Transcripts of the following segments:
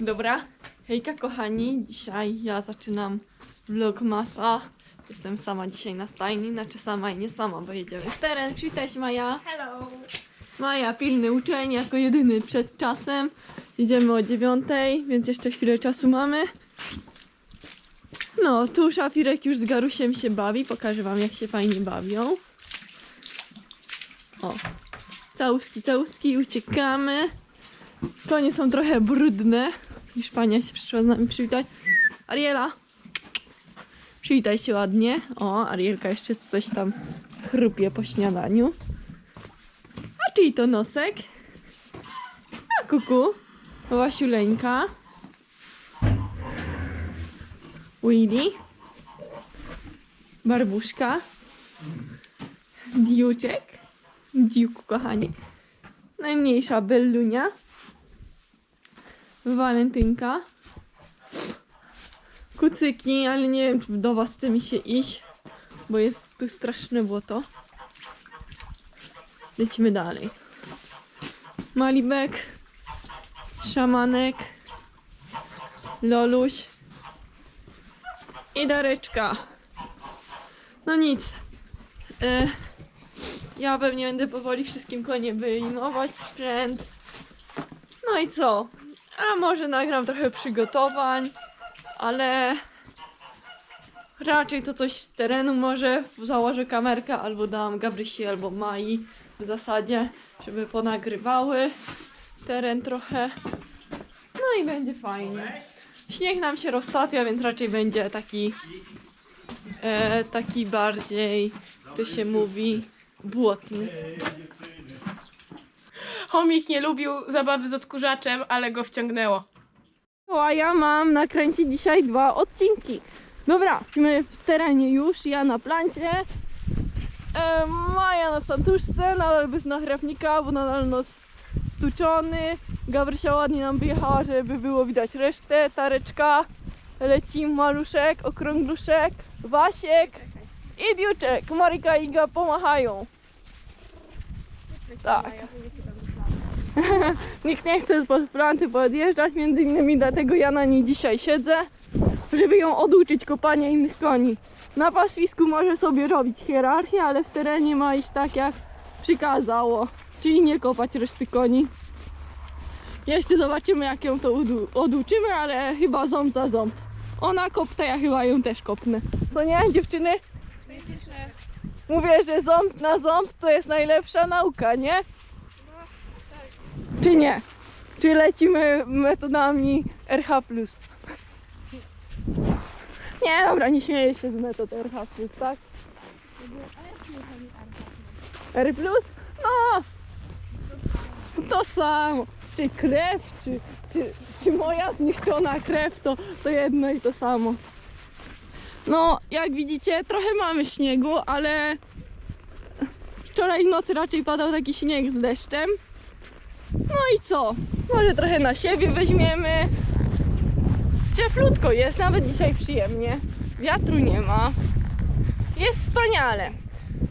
Dobra, hejka kochani, dzisiaj ja zaczynam vlogmasa. Jestem sama dzisiaj na stajni, znaczy sama i nie sama, bo jedziemy w teren. Przywitaj Maja. Hello! Maja, pilny uczeń, jako jedyny przed czasem. Jedziemy o dziewiątej, więc jeszcze chwilę czasu mamy. No, tu Szafirek już z Garusiem się bawi, pokażę wam jak się fajnie bawią. O, całuski, całuski, uciekamy. Konie są trochę brudne. Hiszpania się przyszła z nami przywitać. Ariela, przywitaj się ładnie. O, Arielka jeszcze coś tam chrupie po śniadaniu. A czyj to nosek? A kuku. Łasiuleńka. Willy. Barbuszka. Diuczek. Diuku, kochani. Najmniejsza Bellunia. Walentynka. Kucyki, ale nie wiem, czy do was chce mi się iść, bo jest tu straszne błoto. Lecimy dalej. Malibek, Szamanek, Loluś i Dareczka. No nic. E, ja pewnie będę powoli wszystkim konie wyjmować sprzęt. No i co? A może nagram trochę przygotowań, ale raczej to coś z terenu może założę kamerkę albo dam Gabrysi albo Mai w zasadzie, żeby ponagrywały teren trochę. No i będzie fajnie. Śnieg nam się roztapia, więc raczej będzie taki e, taki bardziej, to się mówi, błotny. Chomik nie lubił zabawy z odkurzaczem, ale go wciągnęło. No, a ja mam nakręcić dzisiaj dwa odcinki. Dobra, my w terenie już, ja na plancie. E, Maja na santuszce, nadal bez nachrewnika, bo nadal nos stuczony. Gabrysia ładnie nam wyjechała, żeby było widać resztę. Tareczka, leci maluszek, okrągluszek, Wasiek i Biuczek. Marika i Iga pomachają. Tak. Nikt nie chce pod planty podjeżdżać, między innymi dlatego ja na niej dzisiaj siedzę, żeby ją oduczyć kopania innych koni. Na paswisku może sobie robić hierarchię, ale w terenie ma iść tak jak przykazało, czyli nie kopać reszty koni. Jeszcze zobaczymy jak ją to oduczymy, ale chyba ząb za ząb. Ona kopta, ja chyba ją też kopnę. Co nie, dziewczyny? Mówię, że ząb na ząb to jest najlepsza nauka, nie? Czy nie? Czy lecimy metodami RH? Nie, dobra, nie śmieję się z metod RH, tak? R No! To samo. Czy krew, czy, czy, czy moja zniszczona krew, to, to jedno i to samo. No, jak widzicie, trochę mamy śniegu, ale wczoraj w nocy raczej padał taki śnieg z deszczem. No i co? Może trochę na siebie weźmiemy. Cieplutko jest, nawet dzisiaj przyjemnie. Wiatru nie ma. Jest wspaniale.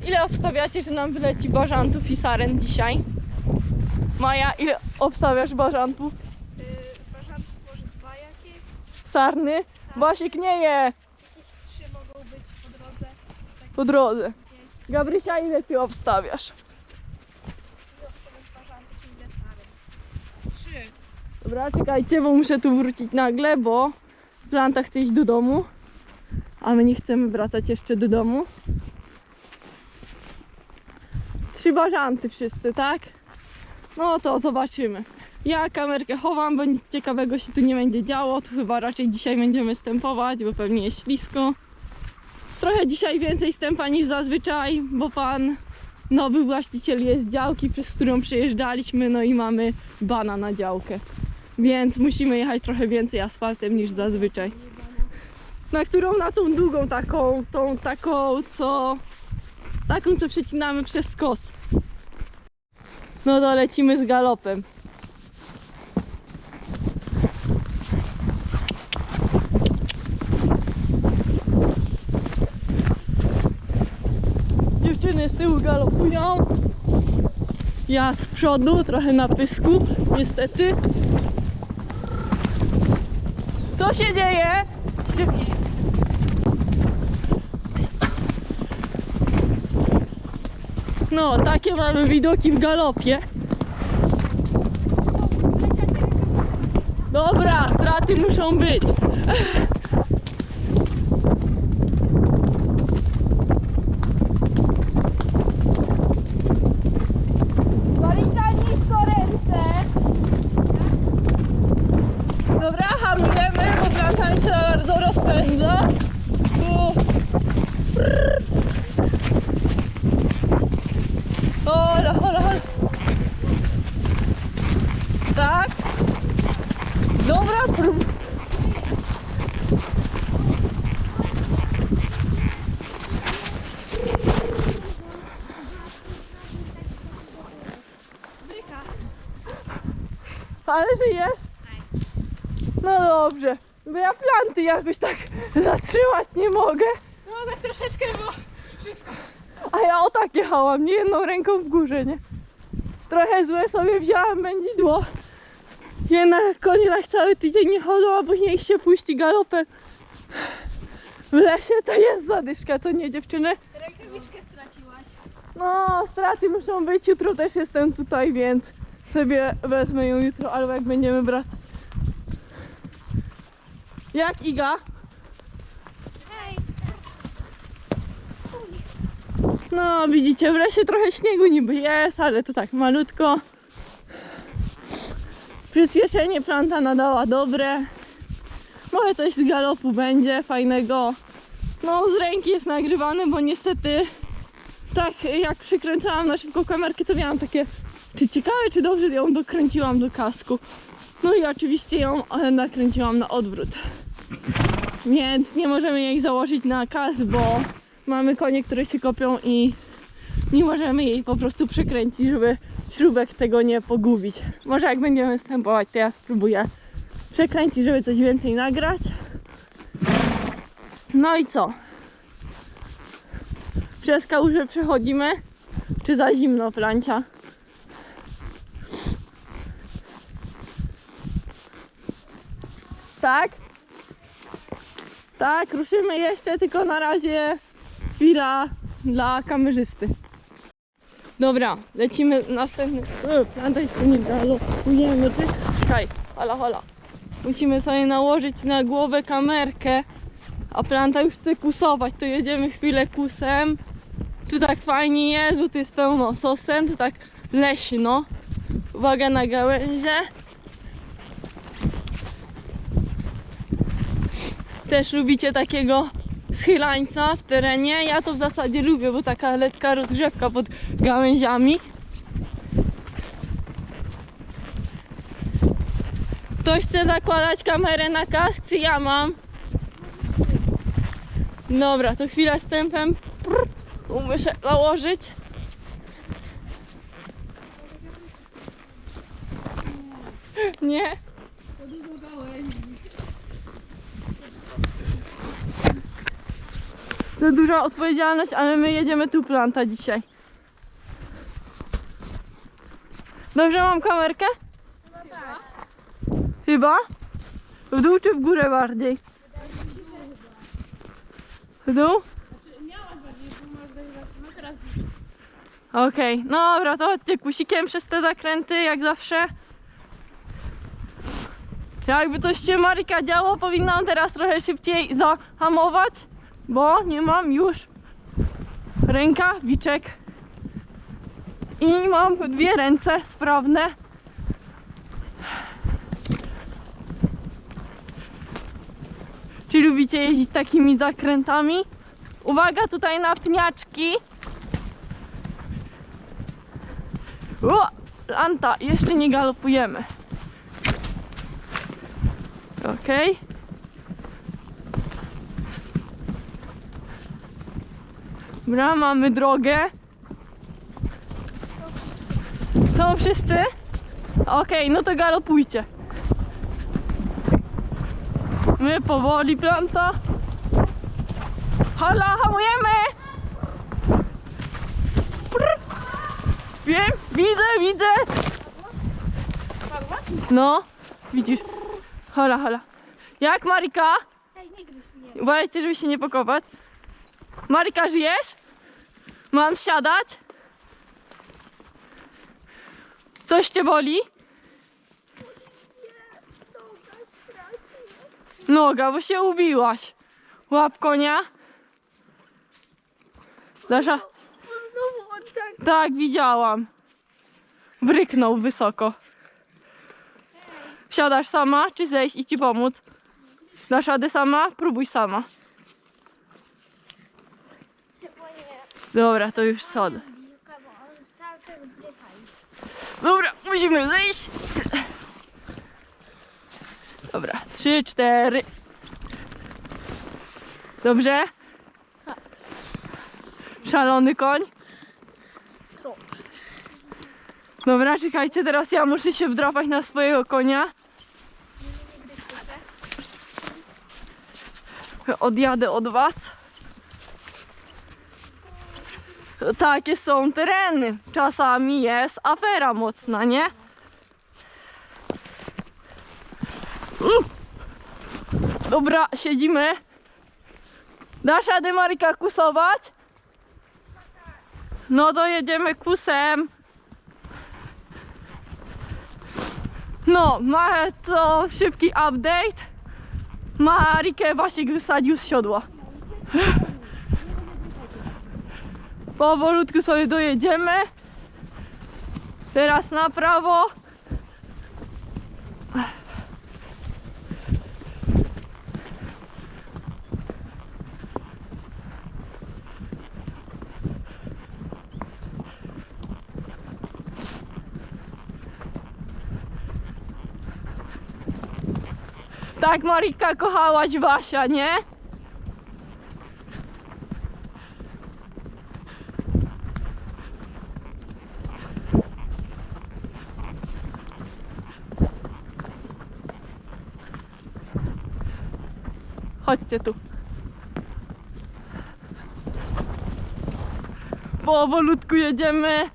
Ile obstawiacie, że nam wyleci bażantów i saren dzisiaj? Maja, ile obstawiasz bażantów? Bażantów może dwa jakieś, Sarny? Basiek nie je jakieś trzy mogą być po drodze. po drodze. Gabrysia, ile ty obstawiasz? ilość bażantów i ile saren. Trzy. Dobra, czekajcie, bo muszę tu wrócić nagle, bo Planta chce iść do domu, a my nie chcemy wracać jeszcze do domu. Trzy bażanty wszyscy, tak? No to zobaczymy. Ja kamerkę chowam, bo nic ciekawego się tu nie będzie działo. To chyba raczej dzisiaj będziemy stępować, bo pewnie jest ślisko. Trochę dzisiaj więcej stępa niż zazwyczaj, bo pan nowy właściciel jest działki, przez którą przejeżdżaliśmy, no i mamy bana na działkę. Więc musimy jechać trochę więcej asfaltem niż zazwyczaj. Na którą? Na tą długą taką, tą taką, co... Taką, co przecinamy przez skos. No to lecimy z galopem. Dziewczyny z tyłu galopują. Ja z przodu, trochę na pysku, niestety. Co się dzieje? No, takie mamy widoki w galopie. Dobra, straty muszą być. Marika, nisko ręce. Dobra, hamujemy, bo bramka się bardzo rozpędza. Tu. Prrr. Hola, hola, hola. Tak. Dobra, prób. Bryka. Ale żyjesz? No dobrze. Bo ja planty jakoś tak zatrzymać nie mogę. No tak troszeczkę było szybko. A ja o tak jechałam, nie jedną ręką w górze, nie? Trochę złe sobie wzięłam będzidło. Jednak konie tak cały tydzień nie chodzą, a później się puści galopem. W lesie to jest zadyszka, to nie dziewczyny? Rękawiczkę straciłaś. No, straty muszą być. Jutro też jestem tutaj, więc sobie wezmę ją jutro, albo jak będziemy brać. Jak Iga? Hej. No, widzicie, w lesie trochę śniegu niby jest, ale to tak malutko. Przyspieszenie planta nadała dobre. Może coś z galopu będzie fajnego. No, z ręki jest nagrywany, bo niestety tak jak przykręcałam na szybko kamerkę, to miałam takie czy ciekawe, czy dobrze ją dokręciłam do kasku. No i oczywiście ją e, nakręciłam na odwrót. Więc nie możemy jej założyć na kas, bo mamy konie, które się kopią i nie możemy jej po prostu przekręcić, żeby śrubek tego nie pogubić. Może jak będziemy występować, to ja spróbuję przekręcić, żeby coś więcej nagrać. No i co? Przez kałużę przechodzimy, czy za zimno plancia? Tak? Tak, ruszymy jeszcze, tylko na razie chwila dla kamerzysty. Dobra, lecimy następny. Planta jeszcze nie galopujemy. Ty... Czekaj, hola, hola. Musimy sobie nałożyć na głowę kamerkę, a planta już chce kusować, to jedziemy chwilę kusem. Tu tak fajnie jest, bo tu jest pełno sosen, tu tak leśno. Uwaga na gałęzie. Też lubicie takiego schylańca w terenie. Ja to w zasadzie lubię, bo taka lekka rozgrzewka pod gałęziami. Ktoś chce zakładać kamerę na kask, czy ja mam? Dobra, to chwilę z tempem. Prr, Muszę założyć. Nie? To duża odpowiedzialność, ale my jedziemy tu planta dzisiaj. Dobrze mam kamerkę? Chyba? W dół czy w górę bardziej? W dół? Okej, no dobra, to chodźcie kusikiem przez te zakręty, jak zawsze. Jakby coś się Marika działo, powinnam teraz trochę szybciej zahamować, bo nie mam już rękawiczek. I mam dwie ręce sprawne. Czy lubicie jeździć takimi zakrętami? Uwaga tutaj na pniaczki. O! Anta, jeszcze nie galopujemy. Okej. Dobra, mamy drogę. Są wszyscy? Okej, no to galopujcie. My powoli planta. Hala, hamujemy! Prr. Wiem, widzę, widzę. No, widzisz. Hola, hola. Jak Marika? Ej, nie gryź mnie. Uważajcie, żeby się nie pokować. Marika, żyjesz? Mam siadać? Coś cię boli? Noga, bo się ubiłaś. Łap konia. Dasza? Tak... Tak, widziałam. Bryknął wysoko. Siadasz sama, czy zejść i ci pomóc? Dasz radę sama? Próbuj sama. Chyba nie. Dobra, to już zdycha. Dobra, musimy zejść. Dobra, trzy, cztery. Dobrze? Szalony koń. Dobra, czekajcie, teraz ja muszę się wdrapać na swojego konia. Odjadę od was. To Takie są tereny. Czasami jest afera mocna, nie? Dobra, siedzimy. Dasz radę Marika kusować? No to jedziemy kusem. No, ma to szybki update. Marikę Wasiek wysadził z siodła. Powolutku sobie dojedziemy. Teraz na prawo. Tak Marika kochałaś Wasia, nie? Chodźcie tu. Powolutku jedziemy.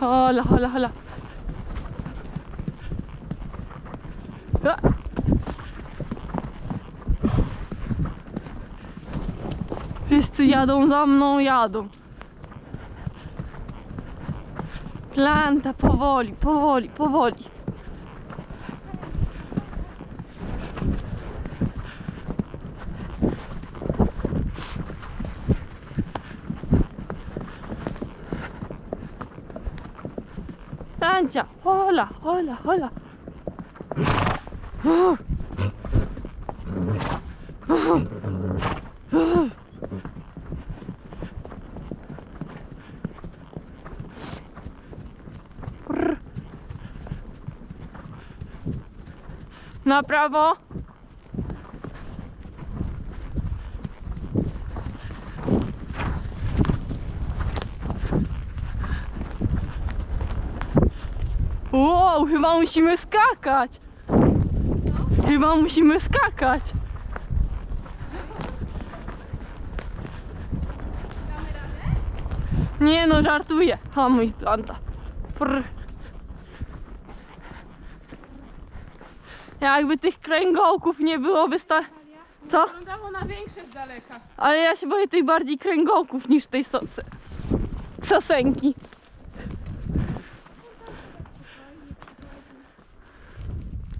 Hola, hola, hola. A. Wszyscy jadą za mną, jadą. Planta powoli, powoli, powoli. Tancia, hola, hola, hola. Brr. Na prawo. Wow, chyba musimy skakać. Chyba musimy skakać. Nie no, żartuję. Hamuj planta. Prr. Jakby tych kręgołków nie było wysta... Co? Wyglądało na większe z daleka. Ale ja się boję tej bardziej kręgołków niż tej sosy. Sosenki.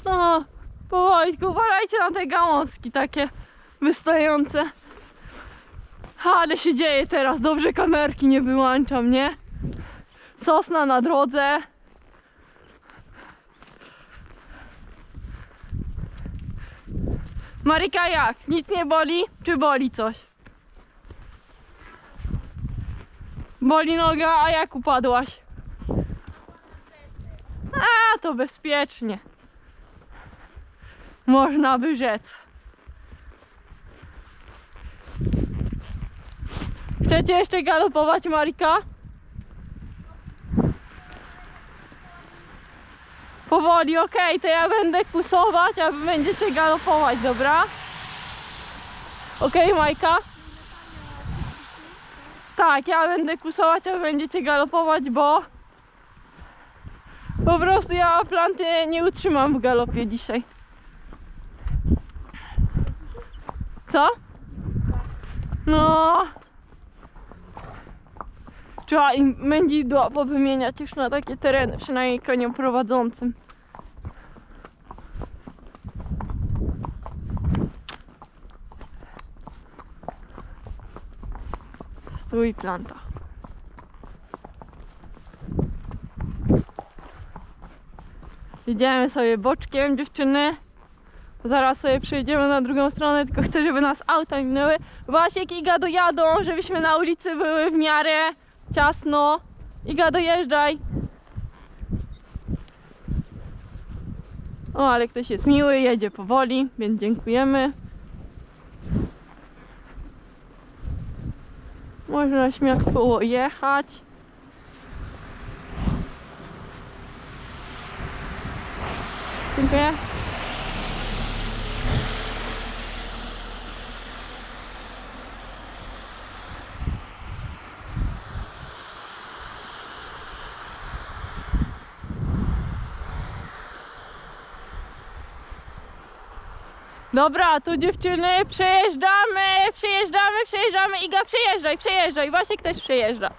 No, powoli, uważajcie na te gałązki takie wystające. Ale się dzieje teraz, dobrze kamerki nie wyłączam, nie? Sosna na drodze. Marika jak? Nic nie boli? Czy boli coś? Boli noga, a jak upadłaś? A, to bezpiecznie. Można by rzec. Chcecie jeszcze galopować, Marika? Powoli, okej, to ja będę kusować, a wy będziecie galopować, dobra? Okej, Majka? Tak, ja będę kusować, a wy będziecie galopować, bo Po prostu ja planty nie utrzymam w galopie dzisiaj. Co? No. Trzeba im mędzidła powymieniać już na takie tereny, przynajmniej koniom prowadzącym. Stój planta. Idziemy sobie boczkiem dziewczyny. Zaraz sobie przejdziemy na drugą stronę, tylko chcę, żeby nas auta minęły. Wasiek i Iga dojadą, żebyśmy na ulicy były w miarę ciasno. Iga dojeżdżaj. O, ale ktoś jest miły, jedzie powoli, więc dziękujemy. Można śmiało jechać. Dziękuję. Dobra, tu dziewczyny, przejeżdżamy, przejeżdżamy, przejeżdżamy. Iga, przejeżdżaj, przejeżdżaj. Wasiek też przejeżdża.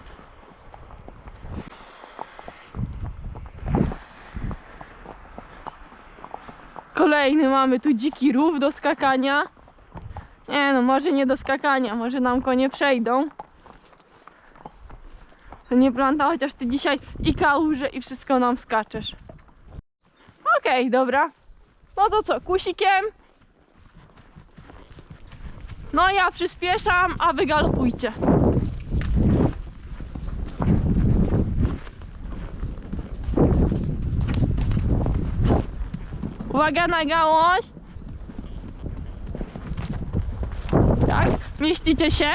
Kolejny mamy tu dziki rów do skakania. Nie no, może nie do skakania, może nam konie przejdą. To nie planta, chociaż ty dzisiaj i kałuże i wszystko nam skaczesz. Okej, dobra. No to co, kusikiem? No ja przyspieszam, a wy galopujcie. Uwaga na gałąź. Tak, mieścicie się?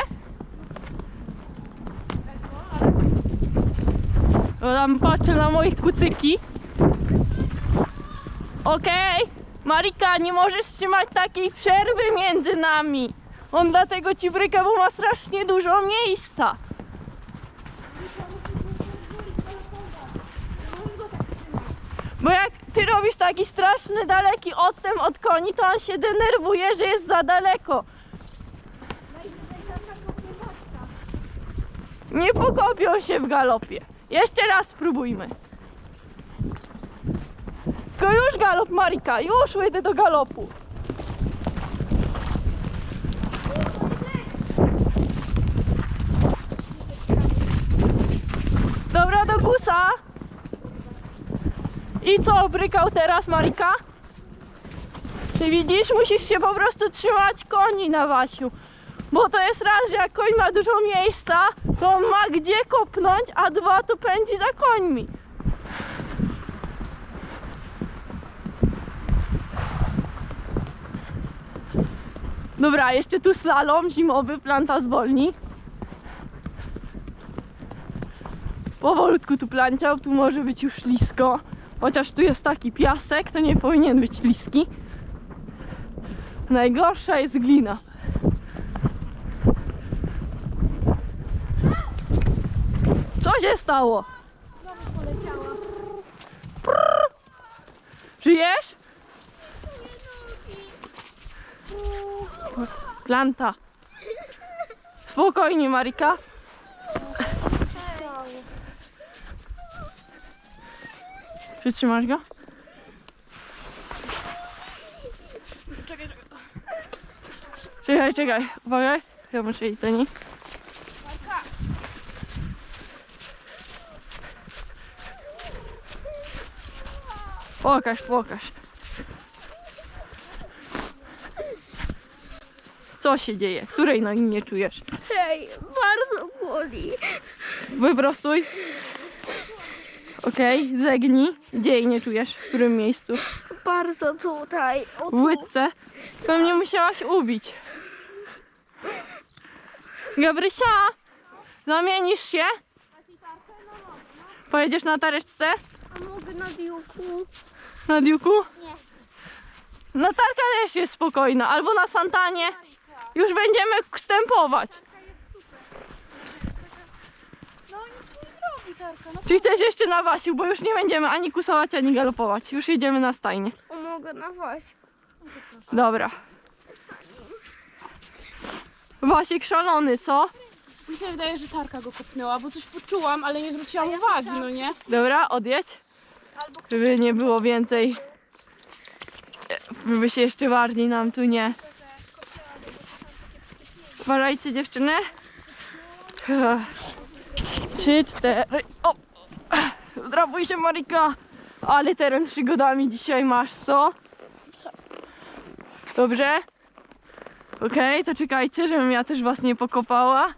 Tam patrzę na moich kucyki. Okej, Marika, nie możesz trzymać takiej przerwy między nami. On dlatego ci bryka, bo ma strasznie dużo miejsca. Bo jak ty robisz taki straszny daleki odstęp od koni, to on się denerwuje, że jest za daleko. Nie pokopią się w galopie. Jeszcze raz spróbujmy. Tylko już galop, Marika, już łydę do galopu. Dobra, do gusa. I co, brykał teraz, Marika? Ty widzisz, musisz się po prostu trzymać koni na Wasiu. Bo to jest raz, że jak koń ma dużo miejsca, to on ma gdzie kopnąć, a dwa to pędzi za końmi. Dobra, jeszcze tu slalom zimowy, planta zwolni. Powolutku tu planciał, tu może być już ślisko. Chociaż tu jest taki piasek, to nie powinien być śliski. Najgorsza jest glina. Co się stało? poleciała. Żyjesz? Planta. Spokojnie, Marika. Przytrzymasz go? Czekaj, czekaj. Czekaj, czekaj. Uwaga. Ja muszę iść do niej. Pokaż, pokaż. Co się dzieje? Której nogi nie czujesz? Hej, bardzo boli. Wyprostuj. Okej, zegnij. Gdzie jej nie czujesz? W którym miejscu? Bardzo tutaj. O, W łydce. Pewnie musiałaś ubić. Gabrysia! Zamienisz się? Pojedziesz na tareczce? A mogę na diuku? Na diuku? Nie. Natarka też jest spokojna. Albo na Santanie. Już będziemy wstępować. No no Czy chcesz jeszcze na Wasiu, bo już nie będziemy ani kusować, ani galopować. Już jedziemy na stajnię. O, mogę na was. Dobra. Wasiek szalony, co? mi się wydaje, że Tarka go kopnęła, bo coś poczułam, ale nie zwróciłam uwagi, no nie? Dobra, odjedź. Żeby nie było więcej. Żeby się jeszcze bardziej nam tu nie. Uważajcie dziewczyny. Trzy, cztery. O! Zdrapuj się Marika. Ale teren z przygodami dzisiaj masz, co? Dobrze? Okej, to czekajcie, żebym ja też was nie pokopała.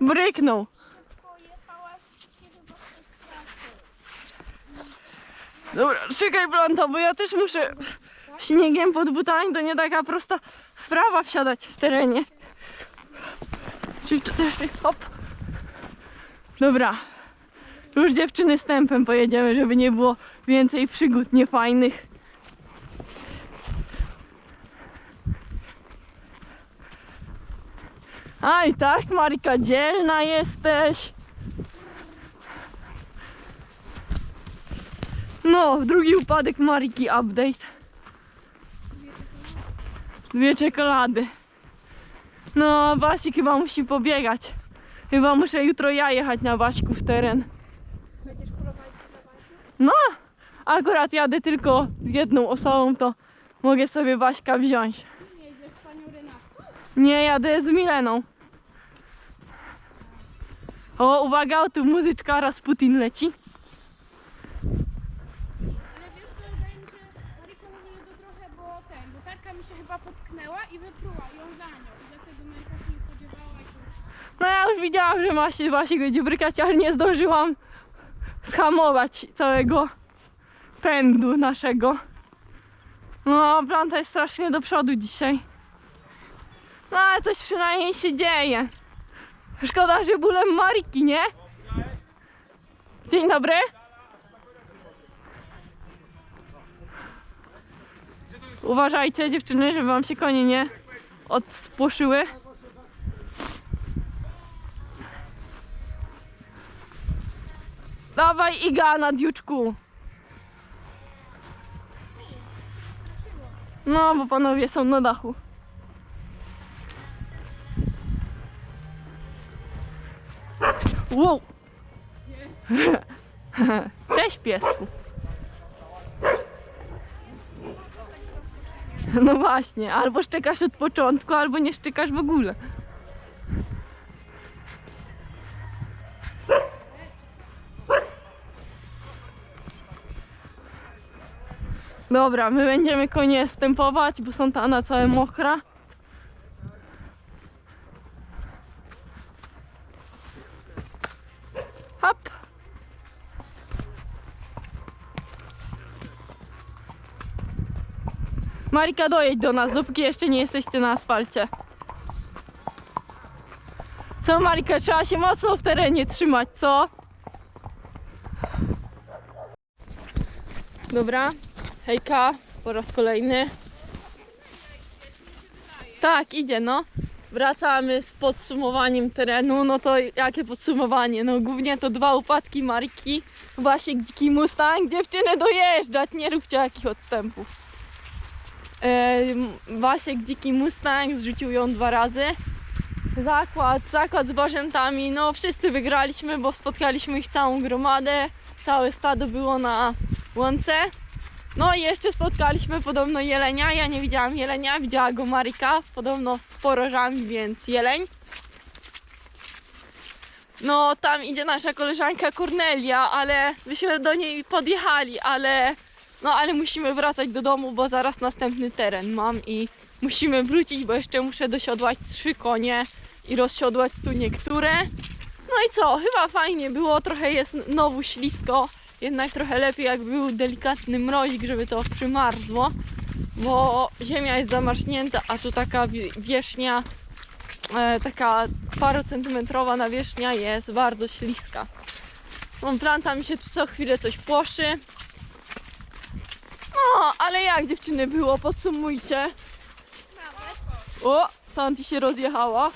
Bryknął. Dobra, czekaj Blanta, bo ja też muszę śniegiem pod butami, to nie taka prosta sprawa wsiadać w terenie. Trzy, cztery, hop. Dobra. Już dziewczyny z tempem pojedziemy, żeby nie było więcej przygód niefajnych. Aj tak, Marika, dzielna jesteś. No, drugi upadek Mariki update. Dwie czekolady. No, Wasik chyba musi pobiegać. Chyba muszę jutro ja jechać na Waśku w teren. No, akurat jadę tylko z jedną osobą, to mogę sobie Waśka wziąć. Nie jedziesz z panią Renatą. Nie, jadę z Mileną. O, uwaga, tu muzyczka Rasputin leci. Ale wiesz mi się, Marika mówiła to trochę, bo ten, bo Tarka mi się chyba potknęła i wypruła ją za nią. I dlatego Marika się nie spodziewała i to... No ja już widziałam, że ma się właśnie będzie brykać, ale nie zdążyłam schamować całego pędu naszego. No, planta jest strasznie do przodu dzisiaj. No ale coś przynajmniej się dzieje. Szkoda, że bólem Mariki, nie? Dzień dobry. Uważajcie dziewczyny, żeby wam się konie nie odspłoszyły. Dawaj Iga na diuczku. No, bo panowie są na dachu. Wow. Cześć piesku. No właśnie, albo szczekasz od początku, albo nie szczekasz w ogóle. Dobra, my będziemy konie stępować, bo są ta na całe mokra. Hop. Marika, dojedź do nas, dopóki jeszcze nie jesteście na asfalcie. Co Marika, trzeba się mocno w terenie trzymać, co? Dobra, hejka, po raz kolejny. Tak, idzie no. Wracamy z podsumowaniem terenu. No to jakie podsumowanie? No głównie to dwa upadki Marki. Właśnie dziki Mustang. Dziewczyny dojeżdżać, nie róbcie jakich odstępów. E, Wasiek dziki Mustang zrzucił ją dwa razy. Zakład, zakład z bażętami. No wszyscy wygraliśmy, bo spotkaliśmy ich całą gromadę. Całe stado było na łące. No i jeszcze spotkaliśmy podobno jelenia. Ja nie widziałam jelenia, widziała go Marika. Podobno z porożami, więc jeleń. No tam idzie nasza koleżanka Kornelia, ale byśmy do niej podjechali, ale no ale musimy wracać do domu, bo zaraz następny teren mam i musimy wrócić, bo jeszcze muszę dosiodłać trzy konie i rozsiodłać tu niektóre. No i co, chyba fajnie było, trochę jest znowu ślisko, jednak trochę lepiej jak był delikatny mrozik, żeby to przymarzło, bo ziemia jest zamarznięta, a tu taka wi- wierzchnia, e, taka parocentymetrowa nawierzchnia jest bardzo śliska. No, planta mi się tu co chwilę coś płoszy. No, ale jak dziewczyny było? Podsumujcie. O, Tanti się rozjechała.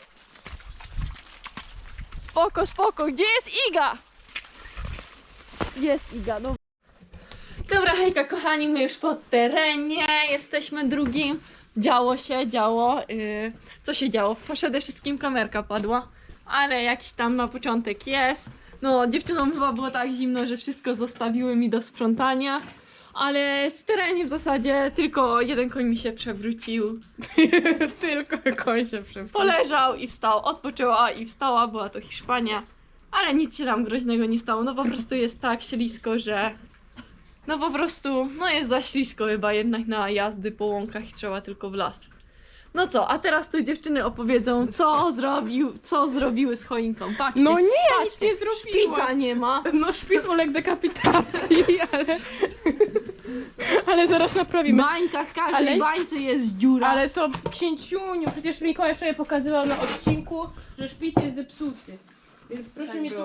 spoko, spoko. Gdzie jest Iga? Jest Iga, no. Dobra, hejka kochani, my już po terenie, jesteśmy drugim. Działo się, działo. Yy, co się działo? Przede wszystkim kamerka padła, ale jakiś tam na początek jest. No, dziewczynom chyba było tak zimno, że wszystko zostawiły mi do sprzątania. Ale w terenie w zasadzie tylko jeden koń mi się przewrócił. Tylko koń się przepchał. Poleżał i wstał, odpoczęła i wstała, była to Hiszpania. Ale nic się tam groźnego nie stało, no po prostu jest tak ślisko, że... No po prostu, no jest za ślisko chyba jednak na jazdy po łąkach i trzeba tylko w las. No co, a teraz tu dziewczyny opowiedzą, co zrobił, co zrobiły z choinką. Patrzcie, No nie, patrzcie, nic nie zrobiłam. Szpica nie ma. No szpic uległ dekapitacji, ale... Ale zaraz naprawimy. Bańka, w każdej Ale- bańce jest dziura. Ale to księciuniu, przecież Mikołaj wczoraj pokazywał na odcinku, że szpic jest zepsuty. Więc proszę mnie tu...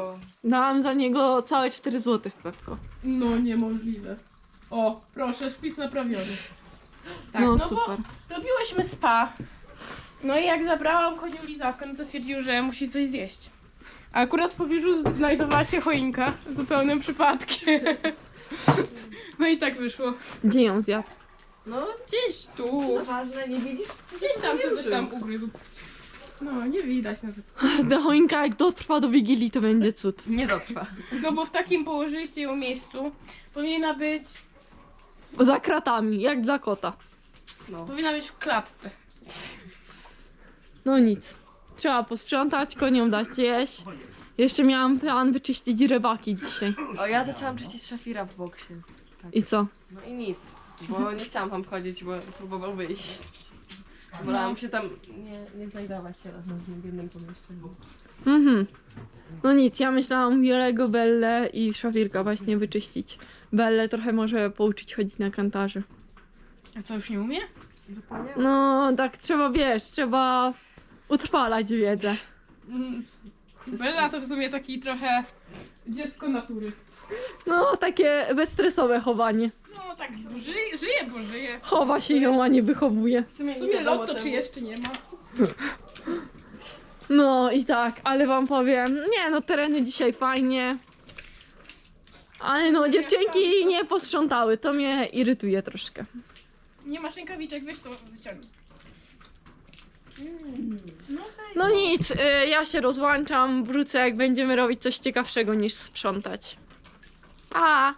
Dałam za niego całe 4 zł w Pepko. No niemożliwe. O, proszę, szpic naprawiony. Tak, no, no, super. bo robiłyśmy spa. No i jak zabrałam koniu lizawkę, no to stwierdził, że musi coś zjeść. A akurat w pobliżu znajdowała się choinka, zupełnym przypadkiem. No i tak wyszło. Gdzie ją zjadł? No gdzieś tu, Ważne, nie widzisz? gdzieś tam sobie coś tam ugryzł. No, nie widać nawet. Ta choinka jak dotrwa do Wigilii, to będzie cud. Nie dotrwa. No bo w takim położyliście ją miejscu powinna być, Za kratami, jak dla kota. No. powinna być w klatce. No nic. Trzeba posprzątać, koniom dać jeść. Jeszcze miałam plan wyczyścić rybaki dzisiaj. O, ja zaczęłam czyścić szafira w boksie. I co? No i nic, bo nie chciałam tam chodzić, bo próbował wyjść. Wolałam się tam nie, nie znajdować się razem z nim w jednym pomieszczeniu. Mhm. No nic, ja myślałam Wielego, Belle i szafirka właśnie wyczyścić. Belle trochę może pouczyć chodzić na kantarze. A co, już nie umie? Zapomniałam. No tak trzeba, wiesz, trzeba utrwalać wiedzę. Mm. Bella to w sumie taki trochę dziecko natury. No takie bezstresowe chowanie. No tak, żyje, żyje bo żyje. Chowa się ją, a nie wychowuje. W sumie lotto czy jest, czy nie ma. No i tak, ale wam powiem, nie no tereny dzisiaj fajnie. Ale no dziewczynki nie posprzątały, to mnie irytuje troszkę. Nie masz rękawiczek, weź to wyciągnij. No nic, y, ja się rozłączam, wrócę jak będziemy robić coś ciekawszego niż sprzątać. 啊